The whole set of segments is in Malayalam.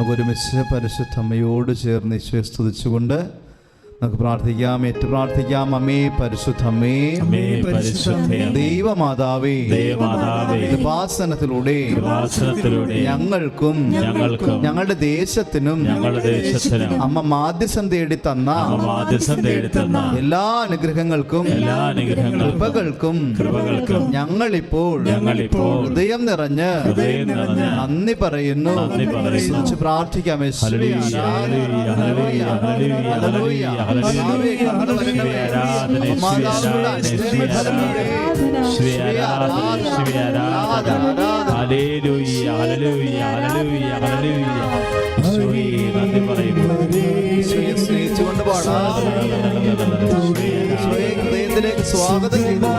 നമുക്ക് ഒരുമിച്ച് പരിശുദ്ധമ്മയോട് ചേർന്ന് ഈശോയെ സ്തുതിച്ചുകൊണ്ട് നമുക്ക് പ്രാർത്ഥിക്കാം ഏറ്റു പ്രാർത്ഥിക്കാം. അമ്മേ പരിശുദ്ധമേ. ദൈവമാതാവേ. കൃപാസനത്തിലൂടെ. ഞങ്ങൾക്കും ഞങ്ങൾക്കും. ഞങ്ങളുടെ ദേശത്തിനും അമ്മ മാധ്യസം തേടി തന്ന എല്ലാ അനുഗ്രഹങ്ങൾക്കും എല്ലാ അനുഗ്രഹങ്ങൾക്കും കൃപകൾക്കും കൃപകൾക്കും ഞങ്ങളിപ്പോൾ ഹൃദയം നിറഞ്ഞ് നന്ദി പറയുന്നു. പ്രാർത്ഥിക്കാം. സ്നേഹിച്ചുകൊണ്ട് പാടാം. ഹൃദയത്തിലേക്ക് സ്വാഗതം ചെയ്തു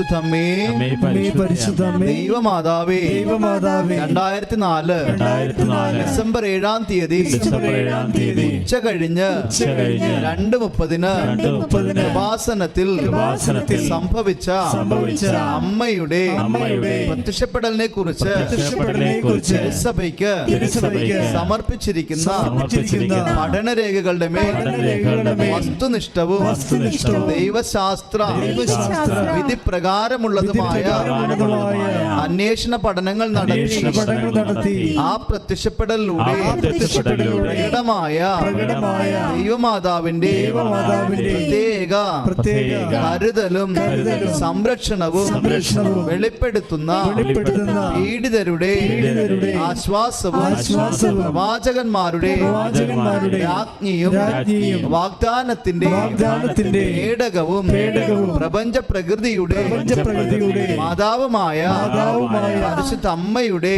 പരിശുദ്ധമേ. പരിശുദ്ധ ദൈവമാതാവേ. ദൈവമാതാവേ. രണ്ടായിരത്തി നാല് രണ്ടായിരത്തി നാല് ഡിസംബർ ഏഴാം തീയതി. ഡിസംബർ ഏഴാം തീയതി. ഉച്ച കഴിഞ്ഞ് രണ്ട് മുപ്പതിന് കൃപാസനത്തിൽ സംഭവിച്ച അമ്മയുടെ പ്രത്യക്ഷപ്പെടലിനെ കുറിച്ച് തിരുസഭയ്ക്ക് സമർപ്പിച്ചിരിക്കുന്ന പഠനരേഖകളുടെ മേൽ വസ്തുനിഷ്ഠവും ദൈവശാസ്ത്ര വിധി വിധിപ്രകാരമുള്ളതുമായ അന്വേഷണ പഠനങ്ങൾ നടത്തി ആ ആ പ്രത്യക്ഷപ്പെടലിലൂടെ പ്രകടമായ ദൈവമാതാവിന്റെ പ്രത്യേക കരുതലും സംരക്ഷണവും വെളിപ്പെടുത്തുന്ന പീഡിതരുടെ ആശ്വാസവും പ്രവാചകന്മാരുടെ രാജ്ഞിയും വാഗ്ദാനത്തിന്റെ പേടകവും പ്രപഞ്ച പ്രകൃതിയുടെ പ്രപഞ്ചപ്രകൃതിയുടെ മാതാവുമായ പരിശുദ്ധ അമ്മയുടെ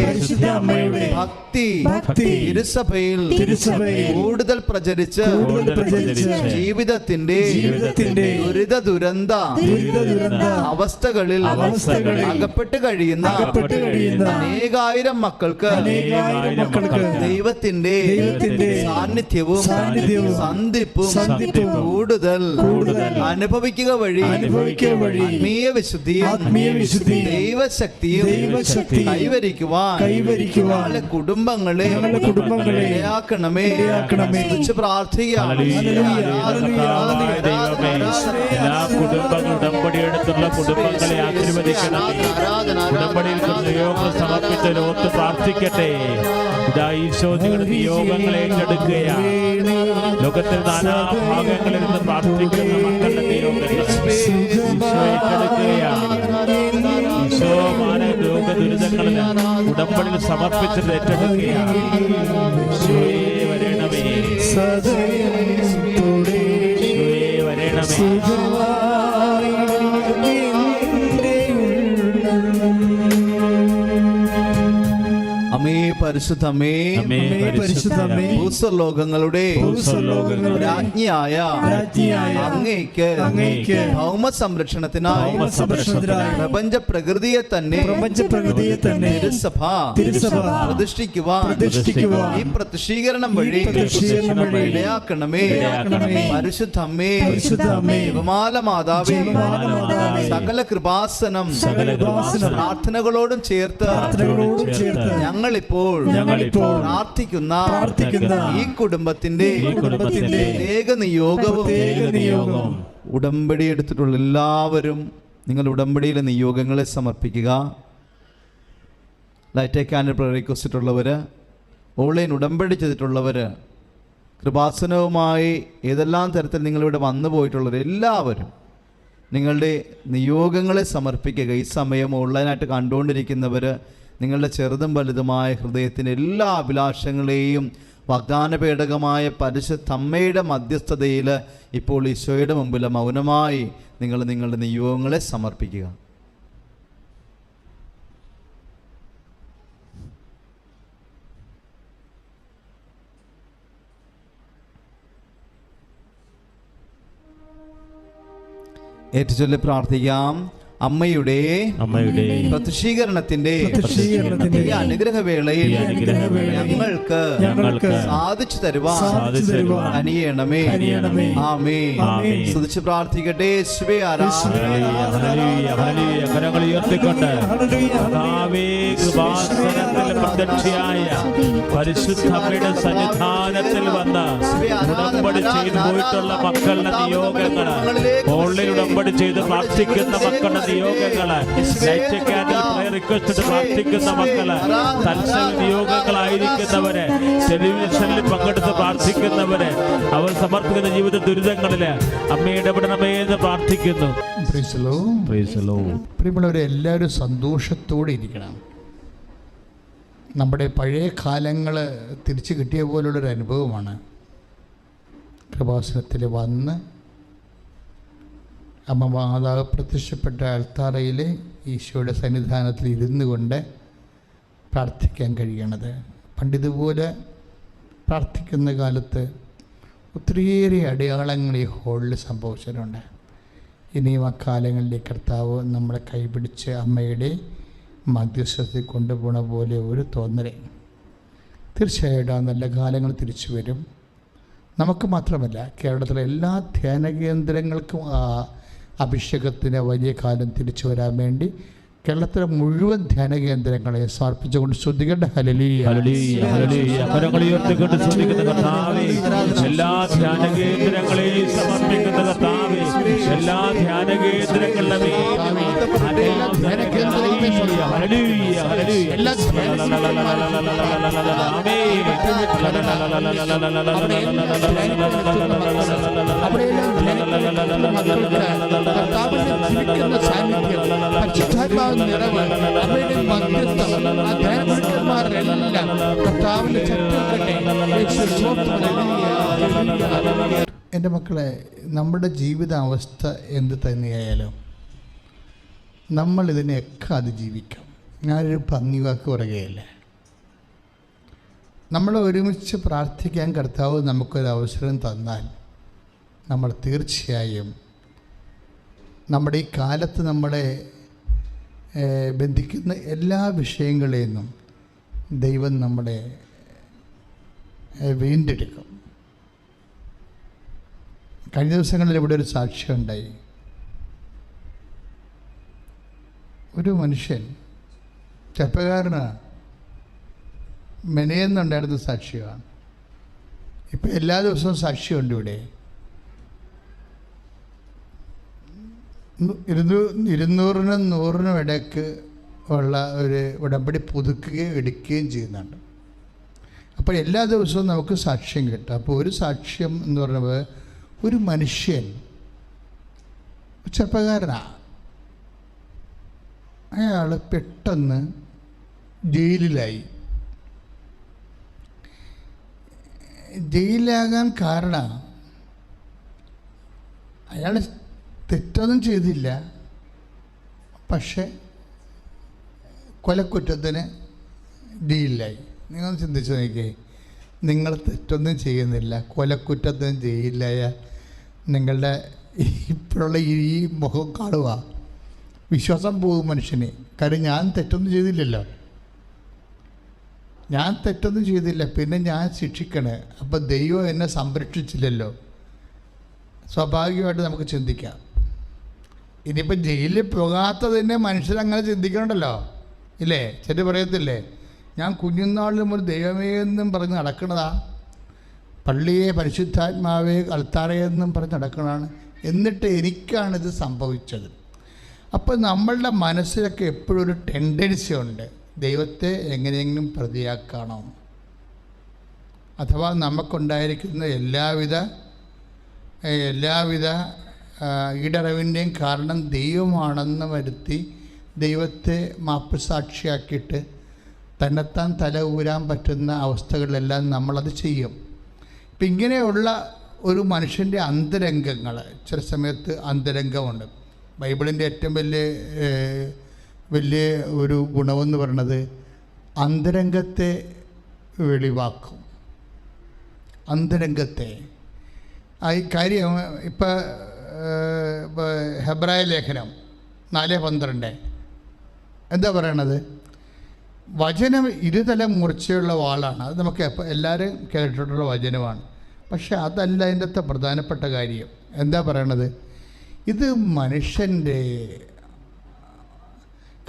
ഭക്തി ഭക്തി. തിരുസഭയിൽ തിരുസഭയിൽ കൂടുതൽ പ്രചരിച്ച് കൂടുതൽ പ്രചരിച്ച് ജീവിതത്തിന്റെ ജീവിതത്തിന്റെ ദുരിത ദുരന്ത ദുരിത ദുരന്ത അവസ്ഥകളിൽ അവസ്ഥകളിൽ അകപ്പെട്ട് കഴിയുന്ന അകപ്പെട്ട് കഴിയുന്ന അനേകായിരം മക്കൾക്ക് അനേകായിരം മക്കൾക്ക് ദൈവത്തിന്റെ ദൈവത്തിന്റെ സാന്നിധ്യവും സാന്നിധ്യവും സന്ധിപ്പും സന്ധിപ്പും കൂടുതൽ കൂടുതൽ അനുഭവിക്കുക വഴി അനുഭവിക്കുക വഴി ആത്മീയ വിശുദ്ധിയും ആത്മീയ വിശുദ്ധിയും ദൈവശക്തിയും ദൈവശക്തിയും കൈവരിക്കുവാൻ കൈവരിക്കുവാൻ ഞങ്ങളുടെ കുടുംബങ്ങളെ ഞങ്ങളുടെ കുടുംബങ്ങളെ ഇടയാക്കണമേ ഇടയാക്കണമേ. വെച്ച് പ്രാർത്ഥിക്കാം. എല്ലാ കുടുംബങ്ങളും ഉടമ്പടി എടുത്തുള്ള കുടുംബങ്ങളെ ആശീർവദിക്കണമേ. ഉടമ്പടിയിൽ നിയോഗം സമർപ്പിച്ച് ലോകത്ത് പ്രാർത്ഥിക്കട്ടെ. ഇതാ ഈശോ നിങ്ങളുടെ നിയോഗങ്ങളെ ഏറ്റെടുക്കുകയാണ്. ലോകത്തിൽ നാനാ ഭാഗങ്ങളിൽ നിന്ന് പ്രാർത്ഥിക്കുന്ന മക്കളുടെ ഈശോ ഏറ്റെടുക്കുകയാണ്. ഈശോ മാന രോഗ ദുരിതങ്ങളിൽ ഉടമ്പടിയിൽ സമർപ്പിച്ചത് ഏറ്റെടുക്കുകയാണ്. വരണമേ. വരണമേ. പരിശുദ്ധമേ അമ്മേ പരിശുദ്ധമേ. ഭൂസ്വലോകങ്ങളുടെ രാജ്ഞിയായ അങ്ങേക്ക് അങ്ങേക്ക് ഭൗമ സംരക്ഷണത്തിനായി സംരക്ഷണത്തിനായി പ്രപഞ്ച പ്രകൃതിയെ തന്നെ പ്രപഞ്ച പ്രകൃതിയെ തന്നെ തിരുസഭ തിരുസഭ പ്രതിഷ്ഠിക്കുവാൻ പ്രതിഷ്ഠിക്കുവാൻ ഈ പ്രതിഷ്ഠീകരണം വഴി പ്രത്യക്ഷീകരണം വഴി ഇടയാക്കണമേ. ഇടയാക്കണമേ. പരിശുദ്ധ അമ്മേ പരിശുദ്ധ അമ്മേ, ജപമാല മാതാവേ. സകല കൃപാസനം. പ്രാർത്ഥനകളോടും ചേർത്ത് ചേർത്ത് ഞങ്ങളിപ്പോൾ ഞങ്ങളിപ്പോൾ പ്രാർത്ഥിക്കുന്ന പ്രാർത്ഥിക്കുന്ന ഈ കുടുംബത്തിന്റെ കുടുംബത്തിന്റെ പ്രത്യേക നിയോഗവും പ്രത്യേക നിയോഗം ഉടമ്പടി എടുത്തിട്ടുള്ള എല്ലാവരും നിങ്ങൾ ഉടമ്പടിയിലെ നിയോഗങ്ങളെ സമർപ്പിക്കുക. ലൈറ്റ് റിക്വസ്റ്റ് ഉള്ളവർ ഓൺലൈൻ ഉടമ്പടി ചെയ്തിട്ടുള്ളവർ കൃപാസനവുമായി ഏതെല്ലാം തരത്തിൽ നിങ്ങളിവിടെ വന്നു പോയിട്ടുള്ളവർ എല്ലാവരും നിങ്ങളുടെ നിയോഗങ്ങളെ സമർപ്പിക്കുക. ഈ സമയം ഓൺലൈനായിട്ട് കണ്ടുകൊണ്ടിരിക്കുന്നവർ നിങ്ങളുടെ ചെറുതും വലുതുമായ ഹൃദയത്തിന്റെ എല്ലാ അഭിലാഷങ്ങളെയും വാഗ്ദാനപേടകമായ പരിശുദ്ധ അമ്മയുടെ മധ്യസ്ഥതയിൽ ഇപ്പോൾ ഈശോയുടെ മുമ്പിൽ മൗനമായി നിങ്ങൾ നിങ്ങളുടെ നിയോഗങ്ങളെ സമർപ്പിക്കുക. ഏറ്റുചൊല്ലി പ്രാർത്ഥിക്കാം. അമ്മയുടെ അമ്മയുടെ പ്രത്യക്ഷീകരണത്തിന്റെ പ്രത്യക്ഷീകരണത്തിന്റെ ഈ അനുഗ്രഹവേളയിൽ ഞങ്ങൾക്ക് ഞങ്ങൾക്ക് സാധിച്ചു തരുവാൻ അനിയണമേ. ആമേ. സ്തുതിച്ച് പ്രാർത്ഥിക്കട്ടെ. കരങ്ങൾ ഉയർത്തിക്കൊണ്ട് ഹല്ലേലൂയ. കർത്താവേ, കൃപാസനത്തിൽ പ്രത്യക്ഷയായ പരിശുദ്ധമ്മയുടെ സന്നിധാനത്തിൽ വന്ന് ഉടമ്പടി ചെയ്തു പോയിട്ടുള്ള മക്കളുടെ നിയോഗങ്ങൾ ഓൺലൈൻ ഉടമ്പടി ചെയ്ത് പ്രാർത്ഥിക്കുന്ന മക്കളുടെ നിയോഗങ്ങൾ. ലൈറ്റ് ക്യാൻഡിൽ പ്രയർ റിക്വസ്റ്റ് പ്രാർത്ഥിക്കുന്ന മക്കൾ. തത്സമയ നിയോഗങ്ങളായിരിക്കുന്നവര്. ടെലിവിഷനിൽ പങ്കെടുത്ത് പ്രാർത്ഥിക്കുന്നവര്. അവർ സമർപ്പിക്കുന്ന ജീവിത ദുരിതങ്ങളിൽ അമ്മ ഇടപെടണമേ എന്ന് പ്രാർത്ഥിക്കുന്നു. പ്രിയമുള്ളവരെ എല്ലാവരും സന്തോഷത്തോടെ ഇരിക്കണം. നമ്മുടെ പഴയ കാലങ്ങൾ തിരിച്ചു കിട്ടിയ പോലുള്ളൊരു അനുഭവമാണ്. കൃപാസനത്തിൽ വന്ന് അമ്മ മാതാവ് പ്രത്യക്ഷപ്പെട്ട അൽത്താറയിലെ ഈശോയുടെ സന്നിധാനത്തിൽ ഇരുന്നു കൊണ്ട് പ്രാർത്ഥിക്കാൻ കഴിയണത്. പണ്ടിതുപോലെ പ്രാർത്ഥിക്കുന്ന കാലത്ത് ഒത്തിരിയേറെ അടയാളങ്ങൾ ഈ ഹോളിൽ സംഭവിച്ചിട്ടുണ്ട്. ഇനിയും ആ കാലങ്ങളിലെ കർത്താവ് നമ്മളെ കൈപിടിച്ച് അമ്മയുടെ മധ്യസ്ഥത്തിൽ കൊണ്ടുപോണ പോലെ ഒരു തോന്നലേ. തീർച്ചയായിട്ടും ആ നല്ല കാലങ്ങൾ തിരിച്ചു വരും. നമുക്ക് മാത്രമല്ല കേരളത്തിലെ എല്ലാ ധ്യാന കേന്ദ്രങ്ങൾക്കും അഭിഷേകത്തിന് വലിയ കാലം തിരിച്ചു വരാൻ വേണ്ടി കേരളത്തിലെ മുഴുവൻ ധ്യാന കേന്ദ്രങ്ങളെ സമർപ്പിച്ചുകൊണ്ട് ശ്രദ്ധിക്കേണ്ട ഹലലിയ എല്ലാ ധ്യാന കേന്ദ്രങ്ങളെയും സമർപ്പിക്കുന്ന കർത്താവേ എല്ലാ ധ്യാന പരിശുദ്ധാത്മാവ് നിറവ്, അമ്മയുടെ മധ്യസ്ഥം, ആ ധ്യാനഗുരുക്കന്മാരെല്ലാം കർത്താവിന്റെ ചുറ്റും എന്റെ മക്കളെ നമ്മുടെ ജീവിതാവസ്ഥ എന്ത് തന്നെയായാലും നമ്മൾ ഇതിനെയൊക്കെ അതിജീവിക്കാം. ഞാനൊരു ഭംഗി വാക്ക് പറയുകയല്ലേ? നമ്മൾ ഒരുമിച്ച് പ്രാർത്ഥിക്കാൻ കർത്താവ് നമുക്കൊരു അവസരം തന്നാൽ നമ്മൾ തീർച്ചയായും നമ്മുടെ ഈ കാലത്ത് നമ്മളെ ബന്ധിക്കുന്ന എല്ലാ വിഷയങ്ങളിൽ നിന്നും ദൈവം നമ്മളെ വീണ്ടെടുക്കും. കഴിഞ്ഞ ദിവസങ്ങളിൽ ഇവിടെ ഒരു സാക്ഷ്യമുണ്ടായി ഒരു മനുഷ്യൻ ചെറുപ്പക്കാരനാണ് മെനയെന്നുണ്ടായിരുന്ന സാക്ഷ്യമാണ് ഇപ്പം എല്ലാ ദിവസവും സാക്ഷ്യമുണ്ട് ഇവിടെ. ഇരുന്നൂ ഇരുന്നൂറിനും നൂറിനും ഇടയ്ക്ക് ഉള്ള ഒരു ഉടമ്പടി പുതുക്കുകയും എടുക്കുകയും ചെയ്യുന്നുണ്ട്. അപ്പോൾ എല്ലാ ദിവസവും നമുക്ക് സാക്ഷ്യം കിട്ടും. അപ്പോൾ ഒരു സാക്ഷ്യം എന്ന് പറയുന്നത് ഒരു മനുഷ്യൻ ചെറുപ്പക്കാരനാണ് അയാൾ പെട്ടെന്ന് ജയിലിലായി. ജയിലിലാകാൻ കാരണം അയാൾ തെറ്റൊന്നും ചെയ്തില്ല. പക്ഷെ കൊലക്കുറ്റത്തിന് ജയിലിലായി. നിങ്ങൾ ചിന്തിച്ചു നോക്കിയേ. നിങ്ങൾ തെറ്റൊന്നും ചെയ്യുന്നില്ല. കൊലക്കുറ്റത്തിന് ജയിലിലായ നിങ്ങളുടെ ഇപ്പോഴുള്ള ഈ മുഖം കാണുക. വിശ്വാസം പോകും മനുഷ്യനെ. കാര്യം ഞാൻ തെറ്റൊന്നും ചെയ്തില്ലല്ലോ. ഞാൻ തെറ്റൊന്നും ചെയ്തില്ല. പിന്നെ ഞാൻ ശിക്ഷിക്കണേ. അപ്പം ദൈവം എന്നെ സംരക്ഷിച്ചില്ലല്ലോ. സ്വാഭാവികമായിട്ട് നമുക്ക് ചിന്തിക്കാം. ഇനിയിപ്പോൾ ജയിലിൽ പോകാത്തതിനെ മനുഷ്യരങ്ങനെ ചിന്തിക്കണമല്ലോ ഇല്ലേ? ചെറിയ പറയത്തില്ലേ? ഞാൻ കുഞ്ഞുനാളിലും ഒരു ദൈവമേ എന്നും പറഞ്ഞ് നടക്കണതാ. പള്ളിയെ പരിശുദ്ധാത്മാവെ കൽത്താറയെന്നും പറഞ്ഞ് നടക്കണതാണ്. എന്നിട്ട് എനിക്കാണിത് സംഭവിച്ചത്. അപ്പോൾ നമ്മളുടെ മനസ്സിലൊക്കെ എപ്പോഴും ഒരു ടെൻഡൻസി ഉണ്ട്. ദൈവത്തെ എങ്ങനെയെങ്കിലും പ്രതിയാക്കണം? അഥവാ നമുക്കുണ്ടായിരിക്കുന്ന എല്ലാവിധ എല്ലാവിധ ഈടറിവിന്റെയും കാരണം ദൈവമാണെന്ന് വരുത്തി ദൈവത്തെ മാപ്പ് സാക്ഷിയാക്കിയിട്ട് തന്നെത്താൻ തല ഊരാൻ പറ്റുന്ന അവസ്ഥകളിലെല്ലാം നമ്മളത് ചെയ്യും. ഇപ്പം ഇങ്ങനെയുള്ള ഒരു മനുഷ്യന്റെ അന്തരംഗങ്ങൾ ചില സമയത്ത് അന്തരംഗമുണ്ട്. ബൈബിളിന്റെ ഏറ്റവും വലിയ വലിയ ഒരു ഗുണമെന്ന് പറയുന്നത് അന്തരംഗത്തെ വെളിവാക്കും. അന്തരംഗത്തെ. ഈ കാര്യം ഇപ്പം ഹെബ്രായ ലേഖനം നാല് പന്ത്രണ്ട്. എന്താ പറയണത്? വചനം ഇരുതല മൂർച്ചയുള്ള വാളാണ്. അത് നമുക്ക് എല്ലാവരും കേട്ടിട്ടുള്ള വചനമാണ്. പക്ഷെ അതല്ല അതിന്റെ പ്രധാനപ്പെട്ട കാര്യം. എന്താ പറയണത്? ഇത് മനുഷ്യന്റെ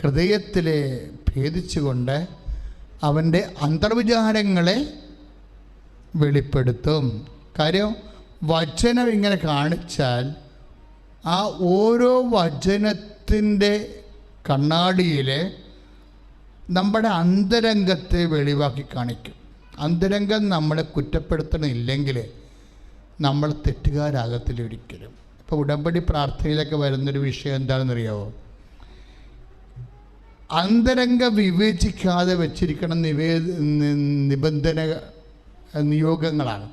ഹൃദയത്തിലെ ഭേദിച്ചുകൊണ്ട് അവന്റെ അന്തർവിചാരങ്ങളെ വെളിപ്പെടുത്തും. കാര്യം വചനം ഇങ്ങനെ കാണിച്ചാൽ ആ ഓരോ വചനത്തിന്റെ കണ്ണാടിയിൽ നമ്മുടെ അന്തരംഗത്തെ വെളിവാക്കി കാണിക്കും. അന്തരംഗം നമ്മളെ കുറ്റപ്പെടുത്തണില്ലെങ്കിൽ നമ്മൾ തെറ്റുകാരാകത്തില്ല ഒരിക്കലും ഇപ്പോൾ ഉടമ്പടി പ്രാർത്ഥനയിലൊക്കെ വരുന്നൊരു വിഷയം എന്താണെന്നറിയാവോ? അന്തരംഗ വിവേചിക്കാതെ വച്ചിരിക്കണം നിവേ നിബന്ധന നിയോഗങ്ങളാണ്.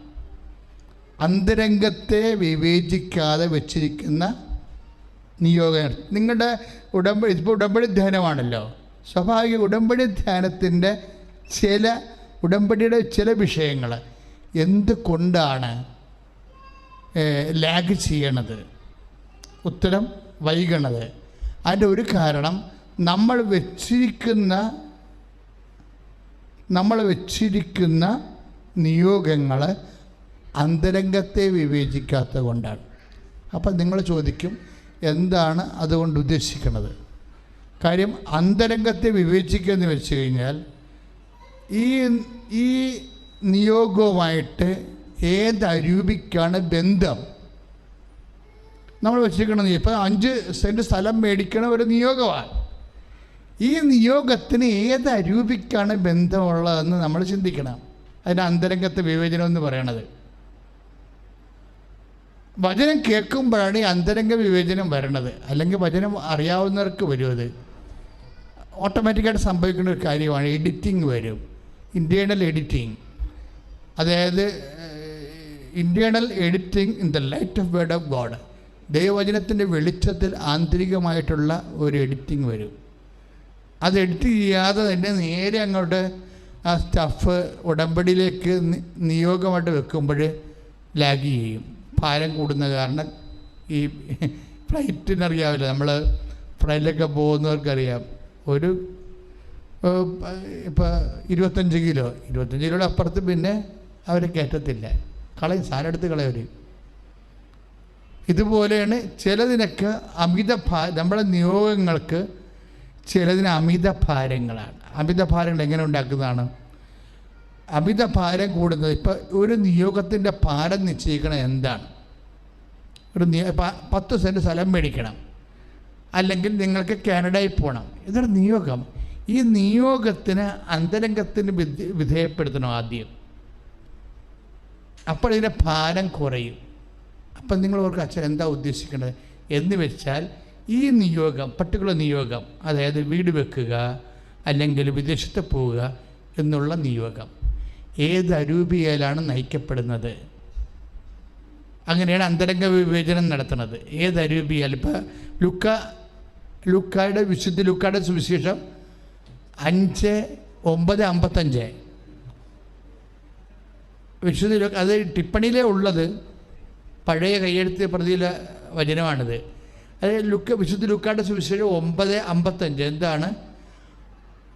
അന്തരംഗത്തെ വിവേചിക്കാതെ വച്ചിരിക്കുന്ന നിയോഗം നിങ്ങളുടെ ഉടമ്പടി ഇപ്പോൾ ഉടമ്പടി ധ്യാനമാണല്ലോ. സ്വാഭാവിക ഉടമ്പടി ധ്യാനത്തിന്റെ ചില ഉടമ്പടിയുടെ ചില വിഷയങ്ങൾ എന്തുകൊണ്ടാണ് ലാഗ് ചെയ്യണത്? ഉത്തരം വൈകണത്. അതിന്റെ ഒരു കാരണം നമ്മൾ വെച്ചിരിക്കുന്ന നമ്മൾ വെച്ചിരിക്കുന്ന നിയോഗങ്ങൾ അന്തരംഗത്തെ വിവേചിക്കാത്തത് കൊണ്ടാണ്. അപ്പം നിങ്ങൾ ചോദിക്കും എന്താണ് അതുകൊണ്ട് ഉദ്ദേശിക്കുന്നത് കാര്യം അന്തരംഗത്തെ വിവേചിക്കുക എന്ന് വെച്ച് കഴിഞ്ഞാൽ ഈ ഈ നിയോഗവുമായിട്ട് ഏത് അരൂപിക്കാണ് ബന്ധം? നമ്മൾ വെച്ചിരിക്കണം ഇപ്പം അഞ്ച് സെന്റ് സ്ഥലം മേടിക്കണ ഒരു നിയോഗമാണ്. ഈ നിയോഗത്തിന് ഏത് അരൂപിക്കാണ് ബന്ധമുള്ളതെന്ന് നമ്മൾ ചിന്തിക്കണം. അതിന് അന്തരംഗത്തെ വിവേചനം എന്ന് പറയണത്. വചനം കേൾക്കുമ്പോഴാണ് ഈ അന്തരംഗ വിവേചനം വരണത്. അല്ലെങ്കിൽ വചനം അറിയാവുന്നവർക്ക് വരും അത്. ഓട്ടോമാറ്റിക്കായിട്ട് സംഭവിക്കുന്ന ഒരു കാര്യമാണ് എഡിറ്റിംഗ് വരും. ഇന്റേർണൽ എഡിറ്റിംഗ് അതായത് internal editing in the light of word of God ദൈവവചനത്തിന്റെ വെളിച്ചത്തിൽ ആന്തരികമായിട്ടുള്ള ഒരു എഡിറ്റിംഗ് വരും. അത് എഡിറ്റ് ചെയ്യാതെ തന്നെ നേരെ അങ്ങോട്ട് ആ സ്റ്റഫ് ഉടമ്പടിയിലേക്ക് നിയോഗമായിട്ട് വെക്കുമ്പോൾ ലാഗ് ചെയ്യും. ഭാരം കൂടുന്ന കാരണം ഈ ഫ്ലൈറ്റിനറിയാവില്ല നമ്മൾ ഫ്ലൈറ്റിലൊക്കെ പോകുന്നവർക്കറിയാം. ഒരു ഇപ്പോൾ ഇരുപത്തഞ്ച് കിലോ ഇരുപത്തഞ്ച് കിലോയുടെ അപ്പുറത്ത് പിന്നെ അവർ കയറ്റത്തില്ല. കളയും സാധനം എടുത്ത് കളയവർ ഇതുപോലെയാണ് ചിലതിനൊക്കെ അമിത ഭാ നമ്മുടെ നിയോഗങ്ങൾക്ക് ചിലതിന് അമിത ഭാരങ്ങളാണ്. അമിത ഭാരങ്ങൾ എങ്ങനെ ഉണ്ടാക്കുന്നതാണ്? അമിത ഭാരം കൂടുന്നത് ഇപ്പം ഒരു നിയോഗത്തിന്റെ ഭാരം നിശ്ചയിക്കണം എന്താണ്? ഒരു പത്ത് സെന്റ് സ്ഥലം മേടിക്കണം. അല്ലെങ്കിൽ നിങ്ങൾക്ക് കാനഡയിൽ പോകണം ഇതൊരു നിയോഗം. ഈ നിയോഗത്തിന് അന്തരംഗത്തിന് വിധ വിധേയപ്പെടുത്തണം ആദ്യം. അപ്പോൾ ഇതിന്റെ ഭാരം കുറയും. അപ്പം നിങ്ങൾ ഓർക്ക് അച്ഛൻ എന്താ ഉദ്ദേശിക്കേണ്ടത്? എന്ന് വെച്ചാൽ ഈ നിയോഗം പർട്ടിക്കുലർ നിയോഗം അതായത് വീട് വെക്കുക അല്ലെങ്കിൽ വിദേശത്ത് പോവുക എന്നുള്ള നിയോഗം. ഏത് അരൂപിയാലാണ് നയിക്കപ്പെടുന്നത്? അങ്ങനെയാണ് അന്തരംഗ വിവേചനം നടത്തുന്നത്. ഏത് അരൂപിയാൽ ഇപ്പം ലുക്ക ലുക്കായുടെ വിശുദ്ധ ലുക്കായുടെ സുവിശേഷം അഞ്ച് ഒമ്പത് അമ്പത്തഞ്ച്. വിശുദ്ധ അത് ടിപ്പണിയിലേ ഉള്ളത്. പഴയ കയ്യെഴുത്ത് പ്രതിയിലെ വചനമാണിത്. അത് ലുക്ക് വിശുദ്ധ ലുക്കാട്ട് സുവിശേഷം ഒമ്പത് അമ്പത്തഞ്ച്. എന്താണ്?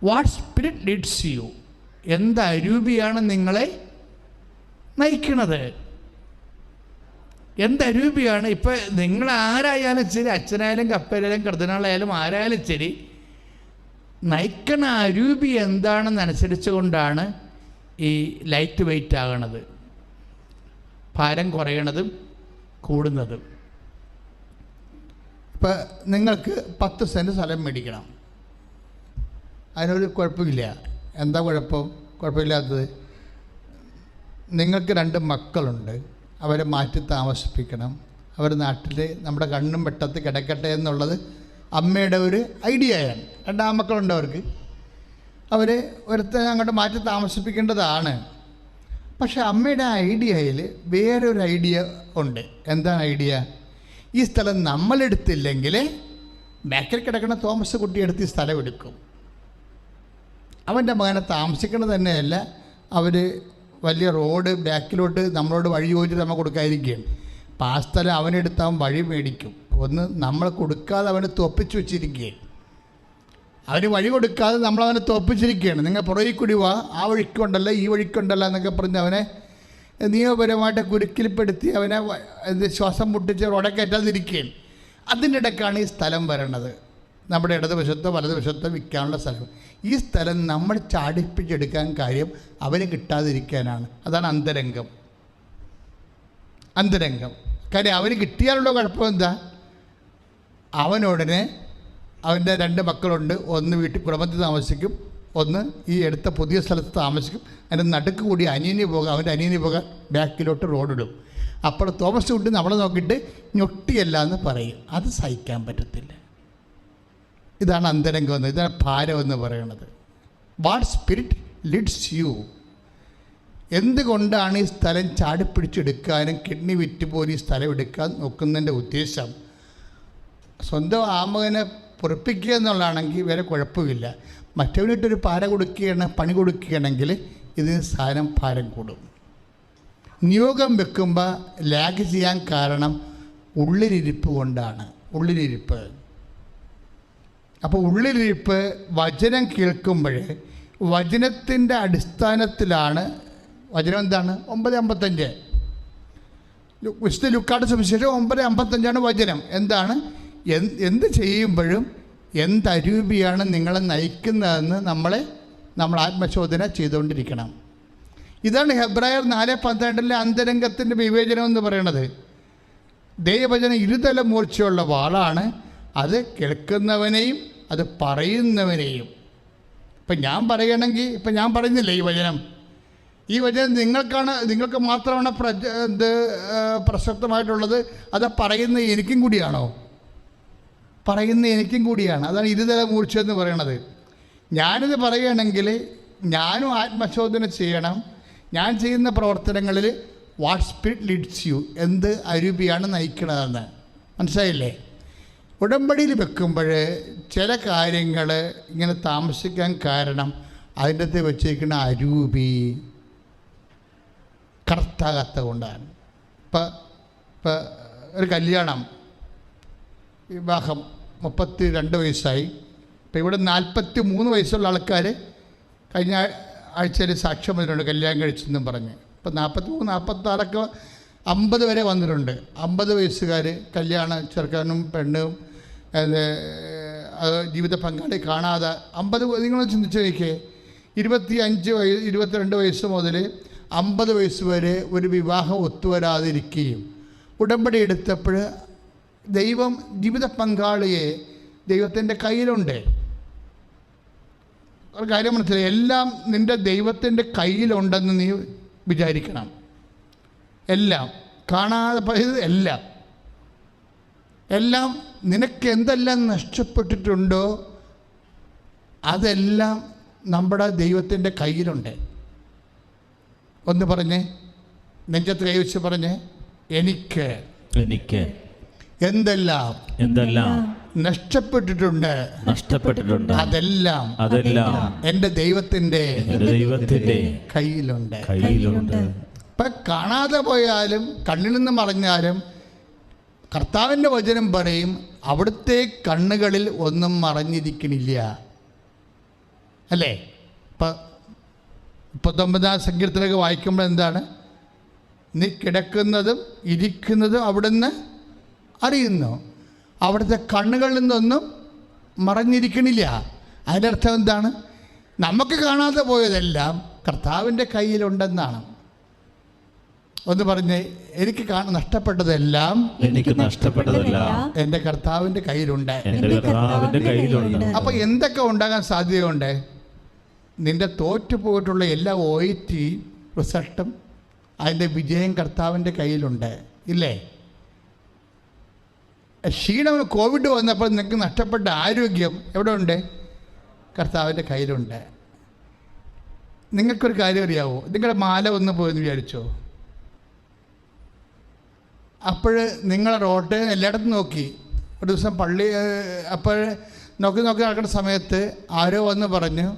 വാട്ട് സ്പിരിറ്റ് ലീഡ്സ് യു എന്ത് അരൂപിയാണ് നിങ്ങളെ നയിക്കണത് എന്ത് അരൂപിയാണ്? ഇപ്പം നിങ്ങൾ ആരായാലും ശരി അച്ഛനായാലും കപ്പലായാലും കർദിനാളായാലും ആരായാലും ശരി നയിക്കണ അരൂപി എന്താണെന്ന് അനുസരിച്ച് കൊണ്ടാണ് ഈ ലൈറ്റ് വെയിറ്റ് ആകണത്. ഭാരം കുറയണതും കൂടുന്നതും. ഇപ്പം നിങ്ങൾക്ക് പത്ത് സെന്റ് സ്ഥലം മേടിക്കണം. അതിനൊരു കുഴപ്പമില്ല. എന്താ കുഴപ്പം? കുഴപ്പമില്ലാത്തത് നിങ്ങൾക്ക് രണ്ട് മക്കളുണ്ട്. അവരെ മാറ്റി താമസിപ്പിക്കണം. അവർ നാട്ടിൽ നമ്മുടെ കണ്ണും വെട്ടത്ത് കിടക്കട്ടെ എന്നുള്ളത് അമ്മയുടെ ഒരു ഐഡിയയാണ്. രണ്ടാം മക്കളുണ്ട് അവർക്ക്. അവർ ഒരുത്തെ അങ്ങോട്ട് മാറ്റി താമസിപ്പിക്കേണ്ടതാണ്. പക്ഷെ അമ്മയുടെ ഐഡിയയിൽ വേറൊരു ഐഡിയ ഉണ്ട്. എന്താണ് ഐഡിയ? ഈ സ്ഥലം നമ്മളെടുത്തില്ലെങ്കിൽ ബാക്കിൽ കിടക്കുന്ന തോമസ് കുട്ടി എടുത്ത് ഈ സ്ഥലം എടുക്കും. അവന്റെ മകനെ താമസിക്കുന്നത് തന്നെയല്ല അവർ വലിയ റോഡ് ബാക്കിലോട്ട് നമ്മളോട് വഴി ചോദിച്ചിട്ട് നമ്മൾ കൊടുക്കാതിരിക്കുകയാണ്. അപ്പം ആ സ്ഥലം അവനെടുത്ത് അവൻ വഴി മേടിക്കും. ഒന്ന് നമ്മൾ കൊടുക്കാതെ അവനെ തൊപ്പിച്ചു വെച്ചിരിക്കുകയാണ്. അവന് വഴി കൊടുക്കാതെ നമ്മൾ അവനെ തോപ്പിച്ചിരിക്കുകയാണ്. നിങ്ങൾ പുറകിൽ കൂടി വാ. ആ വഴിക്കുണ്ടല്ലോ ഈ വഴിക്കുണ്ടല്ലോ എന്നൊക്കെ പറഞ്ഞ് അവനെ നിയമപരമായിട്ട് കുരുക്കിൽപ്പെടുത്തി അവനെ ശ്വാസം മുട്ടിച്ച് റോഡെ കയറ്റാതിരിക്കുകയാണ്. അതിന്റെ ഇടയ്ക്കാണ് ഈ സ്ഥലം വരണത് നമ്മുടെ ഇടതുവശത്തോ വലതുവശത്തോ വിൽക്കാനുള്ള സ്ഥലം. ഈ സ്ഥലം നമ്മൾ ചാടിപ്പിച്ചെടുക്കാൻ കാര്യം അവന് കിട്ടാതിരിക്കാനാണ്. അതാണ് അന്തരംഗം. അന്തരംഗം. കാര്യം അവന് കിട്ടിയാലുള്ള കുഴപ്പം എന്താ? അവനുടനെ അവന്റെ രണ്ട് മക്കളുണ്ട്. ഒന്ന് വീട്ടിൽ കുടുംബത്തിൽ താമസിക്കും. ഒന്ന് ഈ എടുത്ത പുതിയ സ്ഥലത്ത് താമസിക്കും. അതിന്റെ നടുക്ക് കൂടി അനിയന് പോകാം. അവന്റെ അനിയന് പോകാൻ ബാക്കിലോട്ട് റോഡിടും അപ്പോൾ തോമസ് കുട്ടി നമ്മളെ നോക്കിയിട്ട് ഞൊട്ടിയല്ല എന്ന് പറയും. അത് സഹിക്കാൻ പറ്റത്തില്ല. ഇതാണ് അന്തരംഗം എന്ന് ഇതാണ് ഭാരം എന്ന് പറയുന്നത്. വാട്ട് സ്പിരിറ്റ് ലിഡ്സ് യു എന്തുകൊണ്ടാണ് ഈ സ്ഥലം ചാടിപ്പിടിച്ചെടുക്കാനും കിഡ്നി വിറ്റ് പോലും ഈ സ്ഥലം എടുക്കാൻ നോക്കുന്നതിന്റെ ഉദ്ദേശം? സ്വന്തം ആമകനെ പൊറപ്പിക്കുക എന്നുള്ളതാണെങ്കിൽ വേറെ കുഴപ്പമില്ല. മറ്റവനിട്ടൊരു പാര കൊടുക്കുകയാണ് പണി കൊടുക്കുകയാണെങ്കിൽ ഇതിന് സാധനം ഭാരം കൂടും. നിയോഗം വെക്കുമ്പോൾ ലാഗ് ചെയ്യാൻ കാരണം ഉള്ളിലിരിപ്പ് കൊണ്ടാണ്. ഉള്ളിലിരിപ്പ്. അപ്പോൾ ഉള്ളിലിരിപ്പ് വചനം കേൾക്കുമ്പോൾ വചനത്തിന്റെ അടിസ്ഥാനത്തിലാണ് വചനം എന്താണ്? ഒമ്പത് അമ്പത്തഞ്ച്. വിശുദ്ധ ലുക്കാട് സുവിശേഷം ഒമ്പത് അമ്പത്തഞ്ചാണ് വചനം. എന്താണ്? എന്ത് ചെയ്യുമ്പോഴും എന്തരൂപിയാണ് നിങ്ങളെ നയിക്കുന്നതെന്ന് നമ്മളെ നമ്മൾ ആത്മശോധന ചെയ്തുകൊണ്ടിരിക്കണം. ഇതാണ് ഹെബ്രായർ നാല് പന്ത്രണ്ടിലെ അന്തരംഗത്തിന്റെ വിവേചനം എന്ന് പറയുന്നത്. ദൈവവചനം ഇരുതല മൂർച്ചയുള്ള വാളാണ്. അത് കേൾക്കുന്നവനെയും അത് പറയുന്നവനെയും. ഇപ്പം ഞാൻ പറയണമെങ്കിൽ ഇപ്പം ഞാൻ പറയുന്നില്ല ഈ വചനം? ഈ വചനം നിങ്ങൾക്കാണ് നിങ്ങൾക്ക് മാത്രമാണ് പ്രജ ഇത് പ്രസക്തമായിട്ടുള്ളത്. അത് പറയുന്നത് എനിക്കും കൂടിയാണോ? പറയുന്ന എനിക്കും കൂടിയാണ്. അതാണ് ഇരുതല മൂർച്ച എന്ന് പറയണത്. ഞാനിത് പറയുകയാണെങ്കിൽ ഞാനും ആത്മശോധന ചെയ്യണം. ഞാൻ ചെയ്യുന്ന പ്രവർത്തനങ്ങളിൽ വാട്ട് സ്പിരിറ്റ് ലീഡ്സ് യു എന്ത് അരൂപിയാണ് നയിക്കണതെന്ന്. മനസ്സിലായില്ലേ? ഉടമ്പടിയിൽ വെക്കുമ്പോൾ ചില കാര്യങ്ങൾ ഇങ്ങനെ താമസിക്കാൻ കാരണം അതിന്റെ അകത്ത് വെച്ചേക്കുന്ന അരൂപി കറക്റ്റാകാത്ത കൊണ്ടാണ്. ഇപ്പം ഇപ്പം ഒരു കല്യാണം വിവാഹം മുപ്പത്തി രണ്ട് വയസ്സായി. ഇപ്പോൾ ഇവിടെ നാൽപ്പത്തി മൂന്ന് വയസ്സുള്ള ആൾക്കാർ കഴിഞ്ഞ ആഴ്ചയിൽ സാക്ഷ്യം വന്നിട്ടുണ്ട് കല്യാണം കഴിച്ചെന്നും പറഞ്ഞ്. ഇപ്പം നാൽപ്പത്തി മൂന്ന് നാൽപ്പത്താറൊക്കെ അമ്പത് വരെ വന്നിട്ടുണ്ട്. അമ്പത് വയസ്സുകാർ കല്യാണം ചെറുക്കനും പെണ്ണും അത് ജീവിത പങ്കാളി കാണാതെ അമ്പത് നിങ്ങൾ ചിന്തിച്ച് നോക്കിയേ ഇരുപത്തി അഞ്ച് വയ ഇരുപത്തിരണ്ട് വയസ്സ് മുതൽ അമ്പത് വയസ്സ് വരെ ഒരു വിവാഹം ഒത്തുവരാതിരിക്കുകയും ഉടമ്പടി എടുത്തപ്പോൾ ദൈവം ജീവിത പങ്കാളിയെ ദൈവത്തിന്റെ കയ്യിലുണ്ട്. ഒരു കാര്യം മനസ്സിലായി. എല്ലാം നിന്റെ ദൈവത്തിന്റെ കയ്യിലുണ്ടെന്ന് നീ വിചാരിക്കണം. എല്ലാം. കാണാതെ പോയത് എല്ലാം. എല്ലാം നിനക്ക് എന്തെല്ലാം നഷ്ടപ്പെട്ടിട്ടുണ്ടോ അതെല്ലാം നമ്മുടെ ദൈവത്തിന്റെ കയ്യിലുണ്ട്. ഒന്ന് പറഞ്ഞേ. നെഞ്ചത്ത് കൈവച്ച് പറഞ്ഞേ. എനിക്ക്. എനിക്ക്. എന്തെല്ലാം എന്തെല്ലാം? നഷ്ടപ്പെട്ടിട്ടുണ്ട്. നഷ്ടപ്പെട്ടിട്ടുണ്ട്. അതെല്ലാം അതെല്ലാം എന്റെ ദൈവത്തിന്റെ ദൈവത്തിന്റെ കയ്യിലുണ്ട്. കയ്യിലുണ്ട്. ഇപ്പൊ കാണാതെ പോയാലും കണ്ണിൽ നിന്ന് മറഞ്ഞാലും കർത്താവിന്റെ വചനം പറയും അവിടുത്തെ കണ്ണുകളിൽ ഒന്നും മറഞ്ഞിരിക്കണില്ല. അല്ലേ? ഇപ്പം മുപ്പത്തൊമ്പതാം സങ്കീർത്തനൊക്കെ വായിക്കുമ്പോൾ എന്താണ്? നീ കിടക്കുന്നതും ഇരിക്കുന്നതും അവിടുന്ന് അറിയുന്നു. അവിടുത്തെ കണ്ണുകളിൽ നിന്നൊന്നും മറഞ്ഞിരിക്കണില്ല. അതിന്റെ അർത്ഥം എന്താണ്? നമുക്ക് കാണാതെ പോയതെല്ലാം കർത്താവിന്റെ കയ്യിലുണ്ടെന്നാണ്. ഒന്ന് പറഞ്ഞേ എനിക്ക് കാണാൻ നഷ്ടപ്പെട്ടതെല്ലാം എനിക്ക് നഷ്ടപ്പെട്ടതെല്ലാം എന്റെ കർത്താവിന്റെ കയ്യിലുണ്ട്. എന്റെ കർത്താവിന്റെ കയ്യിലുണ്ട്. അപ്പോൾ എന്തൊക്കെ ഉണ്ടാകാൻ സാധ്യതയുണ്ട്? നിന്റെ തോറ്റു പോയിട്ടുള്ള എല്ലാ ഓയിറ്റി ടി റിസൾട്ടും അതിന്റെ വിജയം കർത്താവിന്റെ കയ്യിലുണ്ട്. ഇല്ലേ? ക്ഷീണം കോവിഡ് വന്നപ്പോൾ നിങ്ങൾക്ക് നഷ്ടപ്പെട്ട ആരോഗ്യം എവിടെ ഉണ്ട് കർത്താവിന്റെ കയ്യിലുണ്ട്. നിങ്ങൾക്കൊരു കാര്യം അറിയാവോ? നിങ്ങളുടെ മാല ഒന്ന് പോയെന്ന് വിചാരിച്ചോ? അപ്പോൾ നിങ്ങളെ റോട്ട് എല്ലായിടത്തും നോക്കി. ഒരു ദിവസം പള്ളി അപ്പോൾ നോക്കി നോക്കി നടക്കുന്ന സമയത്ത് ആരോ വന്ന് പറഞ്ഞു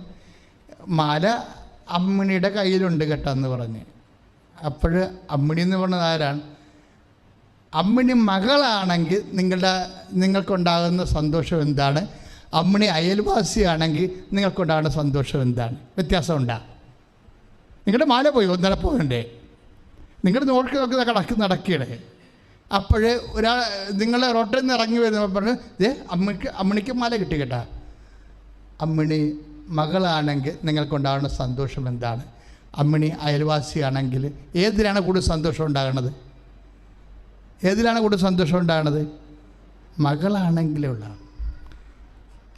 മാല അമ്മിണിയുടെ കയ്യിലുണ്ട് കേട്ടോ എന്ന് പറഞ്ഞ്. അപ്പോൾ അമ്മിണി എന്ന് പറഞ്ഞത് ആരാണ്? അമ്മിണി മകളാണെങ്കിൽ നിങ്ങളുടെ നിങ്ങൾക്കുണ്ടാകുന്ന സന്തോഷം എന്താണ്? അമ്മിണി അയൽവാസിയാണെങ്കിൽ നിങ്ങൾക്കുണ്ടാകുന്ന സന്തോഷം എന്താണ്? വ്യത്യാസമുണ്ടാ. നിങ്ങളുടെ മാല പോയി ഒന്നര പോകണ്ടേ നിങ്ങളുടെ നോക്കി നോക്കി കടക്ക് നടക്കണേ അപ്പോഴേ ഒരാൾ നിങ്ങൾ റോട്ടിൽ നിന്ന് ഇറങ്ങി വരുന്നപ്പോൾ പറഞ്ഞു ദേ അമ്മയ്ക്ക് അമ്മിണിക്ക് മാല കിട്ടി കേട്ടാ. അമ്മിണി മകളാണെങ്കിൽ നിങ്ങൾക്കുണ്ടാകുന്ന സന്തോഷം എന്താണ്? അമ്മിണി അയൽവാസിയാണെങ്കിൽ ഏതിനാണ് കൂടുതൽ സന്തോഷം ഉണ്ടാകുന്നത്? ഏതിലാണ് കൂടുതൽ സന്തോഷം ഉണ്ടാകുന്നത്? മകളാണെങ്കിലേ ഉള്ളതാണ്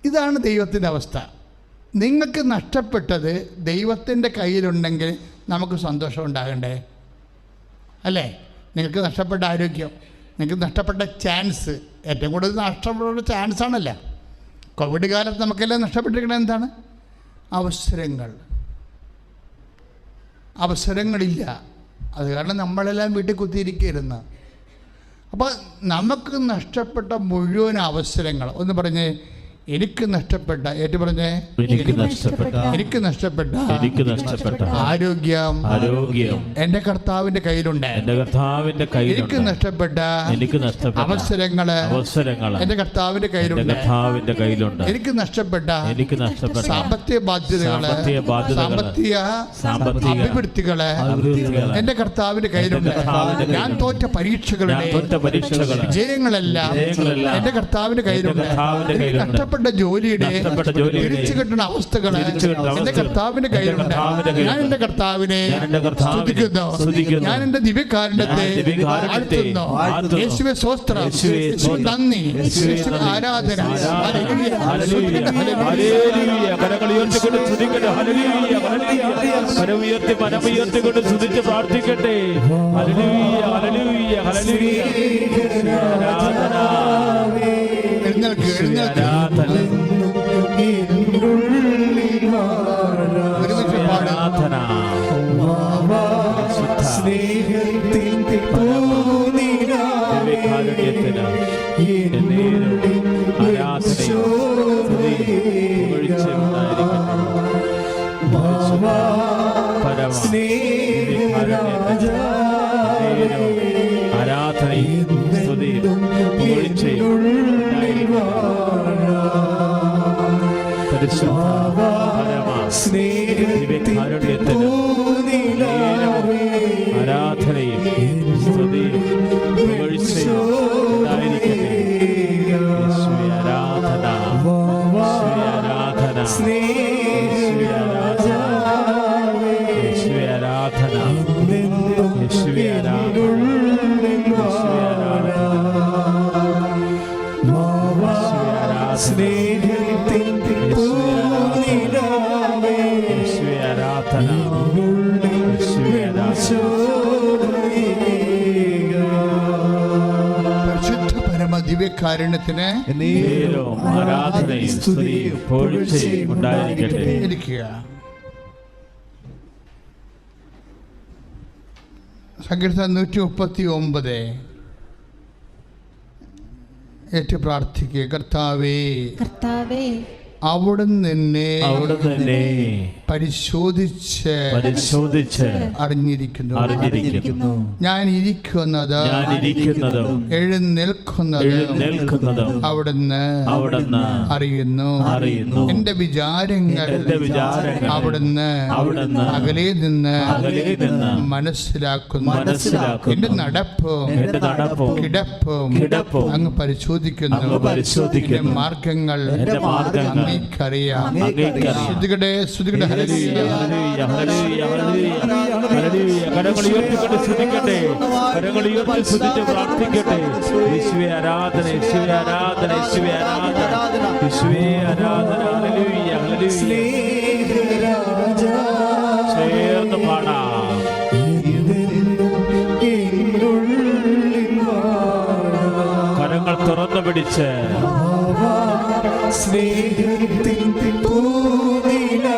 ഇതാണ് ദൈവത്തിന്റെ അവസ്ഥ. നിങ്ങൾക്ക് നഷ്ടപ്പെട്ടത് ദൈവത്തിന്റെ കയ്യിലുണ്ടെങ്കിൽ നമുക്ക് സന്തോഷം ഉണ്ടാകണ്ടേ? അല്ലേ? നിങ്ങൾക്ക് നഷ്ടപ്പെട്ട ആരോഗ്യം നിങ്ങൾക്ക് നഷ്ടപ്പെട്ട ചാൻസ് ഏറ്റവും കൂടുതൽ നഷ്ടപ്പെട്ട ചാൻസ് ആണല്ല. കോവിഡ് കാലത്ത് നമുക്കെല്ലാം നഷ്ടപ്പെട്ടിരിക്കുന്നത് എന്താണ്? അവസരങ്ങൾ. അവസരങ്ങളില്ല. അത് കാരണം നമ്മളെല്ലാം വീട്ടിൽ കുത്തിയിരിക്കരുന്ന് അപ്പോൾ നമുക്ക് നഷ്ടപ്പെട്ട മുഴുവൻ അവസരങ്ങൾ. ഒന്ന് പറഞ്ഞേ എനിക്ക് നഷ്ടപ്പെട്ട ഏറ്റു പറഞ്ഞേ? എനിക്ക് നഷ്ടപ്പെട്ട. എനിക്ക് നഷ്ടപ്പെട്ട. എനിക്ക് നഷ്ടപ്പെട്ട. ആരോഗ്യം. ആരോഗ്യം. എന്റെ കർത്താവിന്റെ കയ്യിലുണ്ട്. എന്റെ കർത്താവിന്റെ കയ്യിൽ എനിക്ക് കയ്യിലുണ്ട് നഷ്ടപ്പെട്ട എനിക്ക് നഷ്ടപ്പെട്ട അവസരങ്ങൾ അവസരങ്ങൾ എന്റെ കർത്താവിന്റെ എന്റെ കയ്യിലുണ്ട് കർത്താവിന്റെ കയ്യിലുണ്ട്. എനിക്ക് നഷ്ടപ്പെട്ട എനിക്ക് നഷ്ടപ്പെട്ട സാമ്പത്തിക ബാധ്യതകൾ സാമ്പത്തിക ബാധ്യതകൾ, സാമ്പത്തിക സാമ്പത്തിക അഭിവൃദ്ധികൾ എന്റെ കർത്താവിന്റെ കർത്താവിന്റെ കയ്യിലുണ്ട്. ഞാൻ തോറ്റ പരീക്ഷകളുടെ ഞാൻ തോറ്റ പരീക്ഷകൾ വിജയങ്ങളെല്ലാം എന്റെ കർത്താവിന്റെ കർത്താവിന്റെ കയ്യിലുണ്ട്. എന്റെ കർത്താവിന്റെ കയ്യിലുണ്ട്. നഷ്ടപ്പെട്ട നഷ്ടപ്പെട്ട ജോലിയുടെ തിരിച്ചു കിട്ടുന്ന അവസ്ഥകൾ അവസ്ഥകൾ എന്റെ കയ്യിലുണ്ട്. കയ്യിലുണ്ട്. ഞാൻ എന്റെ കർത്താവിനെ എന്റെ സ്തുതിക്കുന്നു. ഞാൻ എന്റെ ദിവ്യകാരണത്തെ. യേശുവെ സ്വസ്ത്രം. നന്ദി. ആരാധന. ഉയർത്തി മനം ഉയർത്തിക്കൊണ്ട് സ്തുതിച്ച് പ്രാർത്ഥിക്കട്ടെ. എഴുന്നേൽക്ക് എഴുന്നേൽക്ക്. പരമ ഉണ്ടായിരിക്കട്ടെ. ഇരിക്കുക. സങ്കീർത്തനം നൂറ്റി മുപ്പത്തി ഒമ്പത് ഏറ്റു പ്രാർത്ഥിക്കുക. കർത്താവേ കർത്താവേ അവിടുന്ന് എന്നെ അവിടുന്ന് തന്നെ പരിശോധിച്ച് പരിശോധിച്ച് അറിഞ്ഞിരിക്കുന്നു. അറിഞ്ഞിരിക്കുന്നു. ഞാൻ ഇരിക്കുന്നത് ഞാൻ ഇരിക്കുന്നതും എഴുന്നേൽക്കുന്നത് എഴുന്നേൽക്കുന്നതും അവിടുന്ന് അവിടുന്ന് അറിയുന്നു. അറിയുന്നു. എന്റെ വിചാരങ്ങൾ എന്റെ വിചാരങ്ങൾ അവിടുന്ന് അവിടുന്ന് അകലെ നിന്ന് അകലെ നിന്ന് മനസ്സിലാക്കുന്നു. മനസ്സിലാക്കുന്നു. എന്റെ നടപ്പും എന്റെ നടപ്പും കിടപ്പും കിടപ്പും അങ്ങ് പരിശോധിക്കുന്നു. പരിശോധിക്കുന്നു. മാർഗങ്ങൾ എന്റെ മാർഗങ്ങൾ അങ്ങേക്കറിയാം. കരങ്ങൾ ഉയർത്തിക്കൊണ്ട് കരങ്ങൾ ഉയർത്തി പ്രാർത്ഥിക്കട്ടെ. യേശുവേ ആരാധന യേശുവേ ആരാധന യേശുവേ ആരാധന. യേശുവേ ആരാധന ഹല്ലേലൂയ, ഹല്ലേലൂയ. ചേർന്ന് പാടാം. കരങ്ങൾ തുറന്നു പിടിച്ച്. സ്നേഹത്തിൻ പൂനിലാവേ